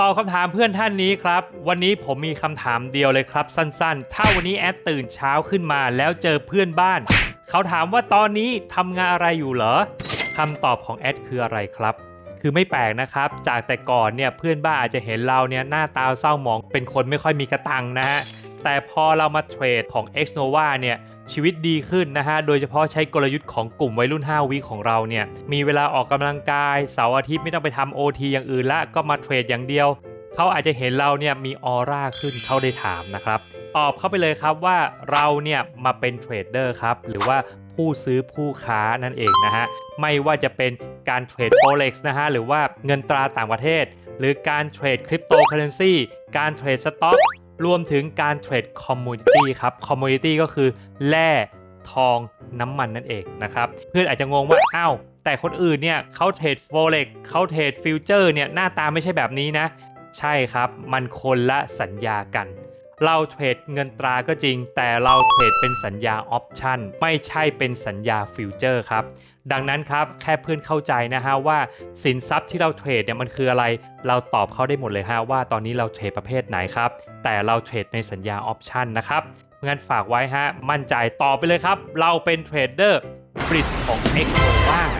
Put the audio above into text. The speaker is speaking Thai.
ตอบคำถามเพื่อนท่านนี้ครับ วันนี้ผมมีคำถามเดียวเลยครับ สั้นๆ ถ้าวันนี้แอดตื่นเช้าขึ้นมาแล้วเจอเพื่อนบ้าน เขาถามว่าตอนนี้ทำงานอะไรอยู่เหรอคำตอบของแอดคืออะไรครับ คือไม่แปลกนะครับ จากแต่ก่อนเนี่ยเพื่อนบ้านอาจจะเห็นเราเนี่ยหน้าตาเศร้าหมองเป็นคนไม่ค่อยมีกระตังนะฮะแต่พอเรามาเทรดของ X Nova เนี่ย ชีวิตดีขึ้นนะฮะ โดยเฉพาะใช้กลยุทธ์ของกลุ่มวัยรุ่น 5 วิของเราเนี่ย มีเวลาออกกำลังกาย เสาร์อาทิตย์ไม่ต้องไปทำ OT อย่างอื่นละ ก็มาเทรดอย่างเดียว เขาอาจจะเห็นเราเนี่ยมีออร่าขึ้นเขาได้ถามนะครับ ตอบเข้าไปเลยครับว่าเราเนี่ยมาเป็นเทรดเดอร์ครับ หรือว่าผู้ซื้อผู้ค้านั่นเองนะฮะ ไม่ว่าจะเป็นการเทรด Forex นะฮะ หรือว่าเงินตราต่างประเทศ หรือการเทรดคริปโตเคอเรนซีการเทรดสต็อก รวมถึงการเทรดคอมมูนิตี้ครับคอมมูนิตี้ก็คือแร่ทองน้ำมันนั่นเองนะครับ เพื่อนอาจจะงงว่าอ้าวแต่คนอื่นเนี่ยเขาเทรดโฟเร็กเขาเทรดฟิวเจอร์เนี่ยหน้าตาไม่ใช่แบบนี้นะ ใช่ครับ มันคนละสัญญากัน เราเทรดเงินตราก็จริง แต่เราเทรดเป็นสัญญาออปชันไม่ใช่เป็นสัญญาฟิวเจอร์ครับ ดังนั้นครับแค่เพื่อนเข้าใจนะฮะว่าสินทรัพย์ที่เราเทรดเนี่ยมันคืออะไร เราตอบเขาได้หมดเลยฮะว่าตอนนี้เราเทรดประเภทไหนครับ แต่เราเทรดในสัญญาออปชันนะครับงั้นฝากไว้ฮะมั่นใจต่อไปเลยครับ เราเป็นเทรดเดอร์บริดของ X ว่าง